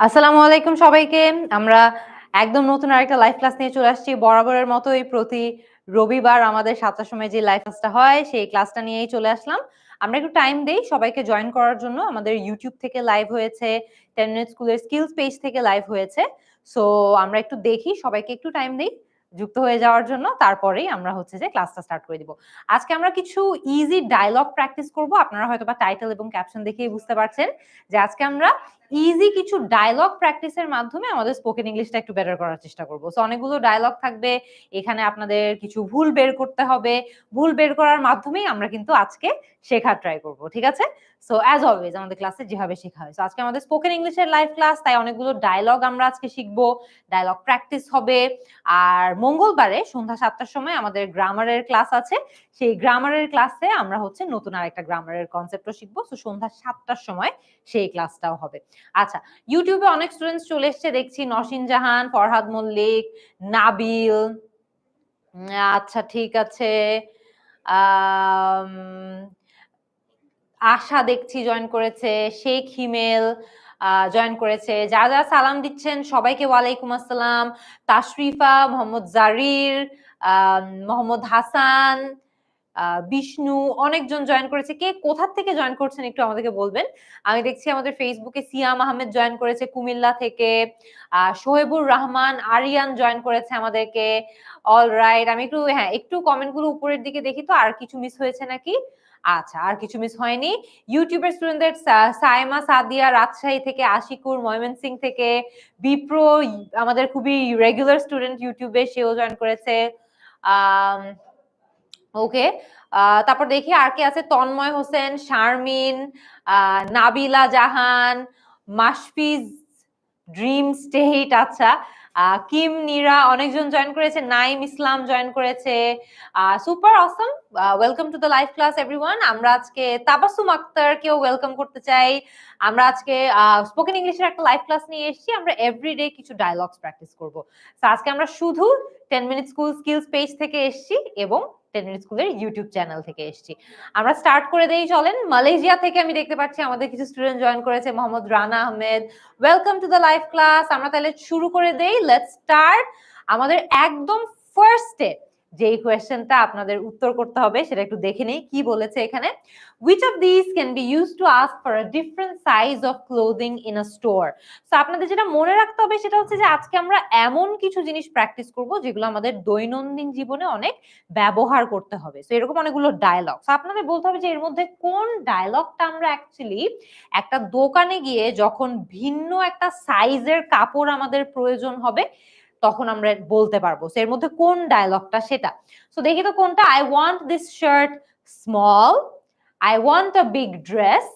আসসালামু আলাইকুম সবাইকে। আমরা একদম নতুন আরেকটা লাইভ ক্লাস নিয়ে চলে আসছি। বরাবরের মতোই প্রতি রবিবার আমাদের সাতটার সময় যে লাইভ ক্লাসটা হয়, সেই ক্লাসটা নিয়েই চলে আসলাম। আমরা একটু টাইম দেই সবাইকে জয়েন করার জন্য। আমাদের ইউটিউব থেকে লাইভ হয়েছে টেন মিনিট স্কুলের স্কিলস পেজ থেকে লাইভ হয়েছে। সো আমরা একটু দেখি, সবাইকে একটু টাইম দিই যুক্ত হয়ে যাওয়ার জন্য। তারপরেই আমরা হচ্ছে যে ক্লাসটা স্টার্ট করে দিব। আজকে আমরা কিছু ইজি ডায়লগ প্র্যাকটিস করব। আপনারা হয়তো বা টাইটেল এবং ক্যাপশন দেখেই বুঝতে পারছেন যে আজকে আমরা ইজি কিছু ডায়লগ প্র্যাকটিসের মাধ্যমে আমাদের স্পোকেন ইংলিশটা একটু বেটার করার চেষ্টা করব। সো অনেকগুলো ডায়লগ থাকবে, এখানে আপনাদের কিছু ভুল বের করতে হবে। ভুল বের করার মাধ্যমেই আমরা কিন্তু আজকে শেখার ট্রাই করব, ঠিক আছে? সো অ্যাজ অলওয়েজ আমাদের ক্লাসে যেভাবে শেখা হয়। সো আজকে আমাদের স্পোকেন ইংলিশের লাইভ ক্লাস তাই অনেকগুলো ডায়লগ আমরা আজকে শিখব। ডায়লগ প্র্যাকটিস হবে। আর মঙ্গলবারে সন্ধ্যা সাতটার সময় আমাদের গ্রামারের ক্লাস আছে। সেই গ্রামারের ক্লাসে আমরা হচ্ছে নতুন আরেকটা গ্রামারের কনসেপ্টও শিখব। সো সন্ধ্যা সাতটার সময় সেই ক্লাসটাও হবে। আচ্ছা ইউটিউবে অনেক স্টুডেন্টস চলে এসছে, দেখছি নসিন জাহান, ফরহাদ মল্লিক, নাবিল আচ্ছা ঠিক আছে আশা দেখছি জয়েন করেছে, শেখ হিমেল জয়েন করেছে, যা যা সালাম দিচ্ছেন, সবাইকে ওয়ালাইকুম আসসালাম, তাশরিফা, মোহাম্মদ জারির মোহাম্মদ হাসান বিষ্ণু, অনেকজন জয়েন করেছে। কে কোথা থেকে জয়েন করছেন একটু আমাদেরকে বলবেন? আমি দেখছি আমাদের ফেসবুকে সিয়াম আহমেদ জয়েন করেছে, কুমিল্লা থেকে। সোহেবুর রহমান, আরিয়ান জয়েন করেছে আমাদেরকে। অল রাইট আমি একটু হ্যাঁ একটু কমেন্টগুলো উপরের দিকে দেখি তো, আর কিছু মিস হয়েছে নাকি? আচ্ছা আর কিছু মিস হয়নি। ইউটিউবের স্টুডেন্টদের সাইমা সাদিয়া রাজশাহী থেকে, আশিকুর ময়মনসিং থেকে, বিপ্রো, আমাদের খুবই রেগুলার স্টুডেন্ট ইউটিউবে সেও জয়েন করেছে। ওকে তারপর দেখি আর কে আছে? তন্ময় হোসেন, শারমিন নাবিলা জাহান মাসফিজ ড্রিম স্টেট আচ্ছা। কিম, নীরা, অনেকজন জয়েন করেছে। নাইম ইসলাম জয়েন করেছে। Super awesome welcome to the live class everyone আমরা আজকে তাবাসুম আক্তারকেও ওয়েলকাম করতে চাই। আমরা আজকে স্পোকেন ইংলিশের একটা লাইভ ক্লাস নিয়ে এসেছি। আমরা এভরিডে কিছু ডায়লগস প্র্যাকটিস করব। আজকে আমরা শুধু ten minute school skills page থেকে এসছি এবং টেন মিনিট স্কুলের ইউটিউব চ্যানেল থেকে এসছি। আমরা স্টার্ট করে দেই, চলেন। মালয়েশিয়া থেকে আমি দেখতে পাচ্ছি আমাদের কিছু স্টুডেন্ট জয়েন করেছে, Mohammad Rana Ahmed. Welcome to the live class আমরা তাহলে শুরু করে দেই। লেটস স্টার্ট আমাদের একদম ফার্স্টে যেই কোয়েশ্চেনটা আপনাদের উত্তর করতে হবে সেটা একটু দেখে নেই, কি বলেছে এখানে? Which of this can be used to ask for a different size of clothing in a store? So আপনাদের যেটা মনে রাখতে হবে সেটা হচ্ছে যে আজকে আমরা এমন কিছু জিনিস প্র্যাকটিস করব যেগুলো আমাদের দৈনন্দিন জীবনে অনেক ব্যবহার করতে হবে। সো এরকম অনেকগুলো ডায়লগ সো আপনাদের বলতে হবে যে এর মধ্যে কোন ডায়লগটা আমরা অ্যাকচুয়ালি একটা দোকানে গিয়ে যখন ভিন্ন একটা সাইজের কাপড় আমাদের প্রয়োজন হবে তখন আমরা বলতে পারব। এর মধ্যে কোন ডায়লগটা সেটা। সো দেখি তো কোনটা? I want this shirt small I want a big dress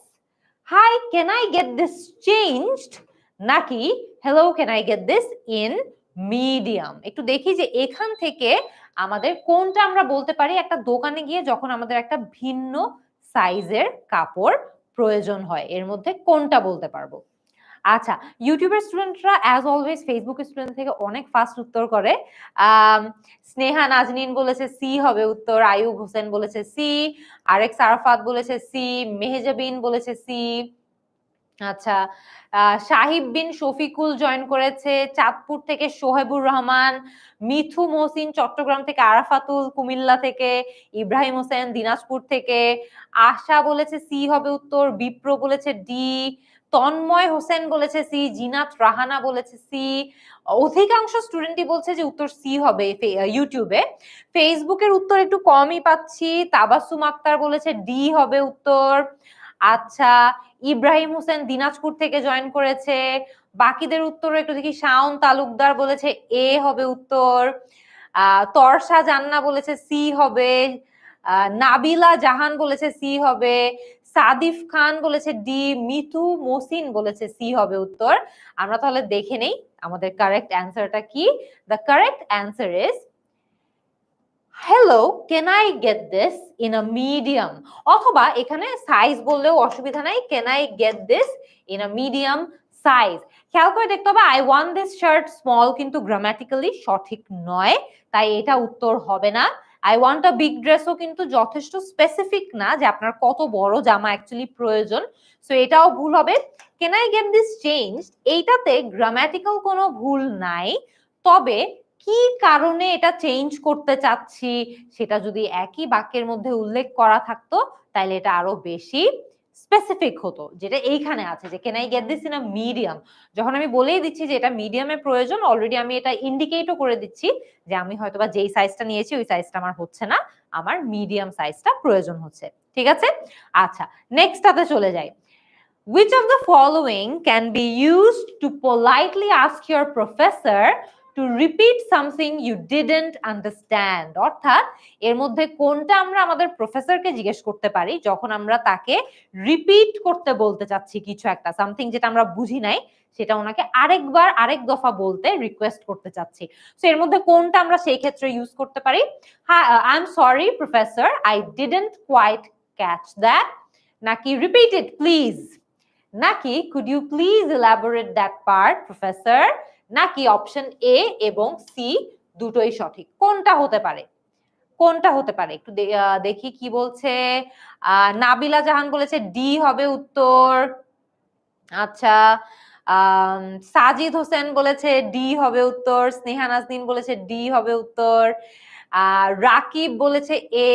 hi can I get this changed নাকি hello can I get this in medium একটু দেখি যে এখান থেকে আমাদের কোনটা আমরা বলতে পারি? একটা দোকানে গিয়ে যখন আমাদের একটা ভিন্ন সাইজের কাপড় প্রয়োজন হয়, এর মধ্যে কোনটা বলতে পারব? আচ্ছা ইউটিউবের স্টুডেন্টরা অ্যাজ অলওয়েজ ফেসবুক স্টুডেন্ট থেকে অনেক ফাস্ট উত্তর করে। স্নেহা নাজনিন বলেছে সি হবে উত্তর আয়ুব হোসেন বলেছে সি আরেক সারাফাত বলেছে সি মেহেজাবিন বলেছে সি আচ্ছা সাহিব বিন শফিকুল জয়েন করেছে, চাঁদপুর থেকে সোহেবুর রহমান, মিথু মহসিন চট্টগ্রাম থেকে আরাফাতুল, কুমিল্লা থেকে ইব্রাহিম হোসেন, দিনাজপুর থেকে আশা বলেছে সি হবে উত্তর, বিপ্র বলেছে ডি তন্ময় হোসেন বলেছে সি, জিনাত রাহানা বলেছে সি। অধিকাংশ স্টুডেন্টই বলছে যে উত্তর সি হবে ইউটিউবে ফেসবুকের উত্তর একটু কমই পাচ্ছি। তাবাসুম আক্তার বলেছে ডি হবে উত্তর। আচ্ছা ইব্রাহিম হোসেন দিনাজপুর থেকে জয়েন করেছে। বাকিদের উত্তর একটু দেখি। শাওন তালুকদার বলেছে এ হবে উত্তর। তরসা জান্না বলেছে সি হবে। নাবিলা জাহান বলেছে সি হবে। সাদিফ খান বলেছে ডি, মিথু মোসিন বলেছে সি হবে উত্তর। আমরা তাহলে দেখে নেই আমাদের কারেক্ট অ্যান্সারটা কি। The correct answer is hello can I get this in a medium অথবা এখানে সাইজ বললেও অসুবিধা নাই can I get this in a medium size খেয়াল করে দেখতে হবে I want this shirt small কিন্তু গ্রামাটিক্যালি সঠিক নয়, তাই এটা উত্তর হবে না। আই ওয়ান্ট আ বিগ ড্রেসও কিন্তু যথেষ্ট স্পেসিফিক না যে আপনার কত বড় জামা অ্যাকচুয়ালি প্রয়োজন। সো এটাও ভুল হবে। Can I get this change এইটাতে গ্রামাটিক্যাল কোনো ভুল নাই। তবে কি কারণে এটা চেঞ্জ করতে চাচ্ছি, সেটা যদি একই বাক্যের মধ্যে উল্লেখ করা থাকতো তাহলে এটা আরও বেশি স্পেসিফিক হতো, যেটা এইখানে আছে যে can I get this in a medium যখন আমি বলেই দিচ্ছি যে, এটা মিডিয়ামের প্রয়োজন অলরেডি আমি এটা ইন্ডিকেটও করে দিচ্ছি যে, আমি হয়তোবা যেই সাইজটা নিয়েছি, ওই সাইজটা আমার হচ্ছে না, আমার মিডিয়াম সাইজটা প্রয়োজন হচ্ছে। ঠিক আছে? আচ্ছা নেক্সটটাতে চলে যাই। Which of the following can be used to politely ask your professor to repeat something you didn't understand অর্থাৎ, এর মধ্যে কোনটা আমরা আমাদের প্রফেসরকে জিজ্ঞেস করতে পারি, যখন আমরা তাকে রিপিট করতে বলতে চাচ্ছি কিছু একটা সামথিং যেটা আমরা বুঝি নাই, সেটা ওনাকে আরেকবার, আরেক দফা বলতে রিকোয়েস্ট করতে চাচ্ছি। সো এর মধ্যে কোনটা আমরা সেই ক্ষেত্রে ইউজ করতে পারি? হ্যাঁ I am sorry professor I didn't quite catch that নাকি রিপিট ইট প্লিজ নাকি could you please elaborate that part professor নাকি অপশন এ এবং সি দুটোই সঠিক? কোনটা হতে পারে? কোনটা হতে পারে? একটু দেখি কি বলছে। নাবিলা জাহান বলেছে ডি হবে উত্তর। আচ্ছা সাজিদ হোসেন বলেছে ডি হবে উত্তর। স্নেহা নাজনীন বলেছে ডি হবে উত্তর। রাকিব বলেছে এ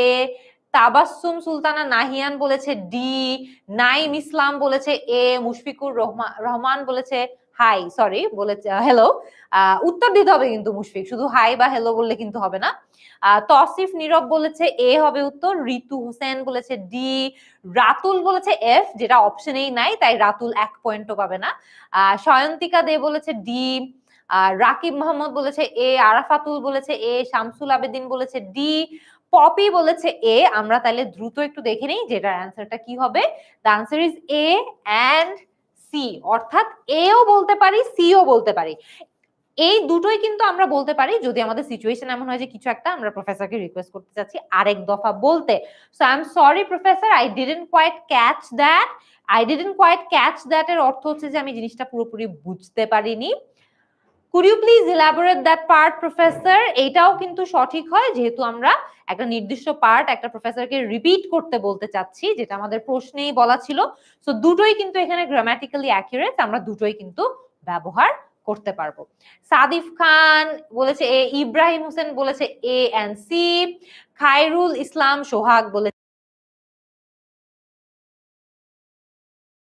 তাবাসসুম সুলতানা নাহিয়ান বলেছে ডি, নাইম ইসলাম বলেছে এ, মুশফিকুর রহমান রহমান বলেছে হাই, সরি, বলেছে হ্যালো উত্তর দিতে হবে কিন্তু মুশফিক, শুধু হাই বা হ্যালো বললে কিন্তু হবে না। তসিফ নীরব বলেছে এ হবে উত্তর, ঋতু হোসেন বলেছে ডি, রাতুল বলেছে এফ, যেটা অপশনেই নাই, তাই রাতুল এক পয়েন্টও পাবে না। সয়ন্তিকা দে বলেছে ডি রাকিব মোহাম্মদ বলেছে এ, আরাফাতুল বলেছে এ, শামসুল আবেদিন বলেছে ডি পপি বলেছে এ, আমরা তাহলে দ্রুত একটু দেখে নেই যেটার অ্যান্সারটা কি হবে। The answer is A and C অর্থাৎ এও বলতে পারি সিও বলতে পারি। এই দুটোই কিন্তু আমরা বলতে পারি, যদি আমাদের সিচুয়েশন এমন হয় যে কিছু একটা, আমরা প্রফেসরকে রিকোয়েস্ট করতে চাচ্ছি আরেক দফা বলতে। So I am sorry professor I didn't quite catch that I didn't quite catch that এর অর্থ হচ্ছে যে আমি জিনিসটা পুরোপুরি বুঝতে পারিনি। Could you please elaborate that part professor এইটাও কিন্তু সঠিক হয়, যেহেতু আমরা একটা নির্দিষ্ট পার্ট একটা প্রফেসরকে রিপিট করতে বলতে চাচ্ছি, যেটা আমাদের প্রশ্নেই বলা ছিল। সো দুটোই কিন্তু এখানে গ্রামাটিক্যালি অ্যাকিউরেট আমরা দুটোই কিন্তু ব্যবহার করতে পারব। সাদিফ খান বলেছে এ, ইব্রাহিম হোসেন বলেছে A and C, Khairul Islam Sohag বলেছে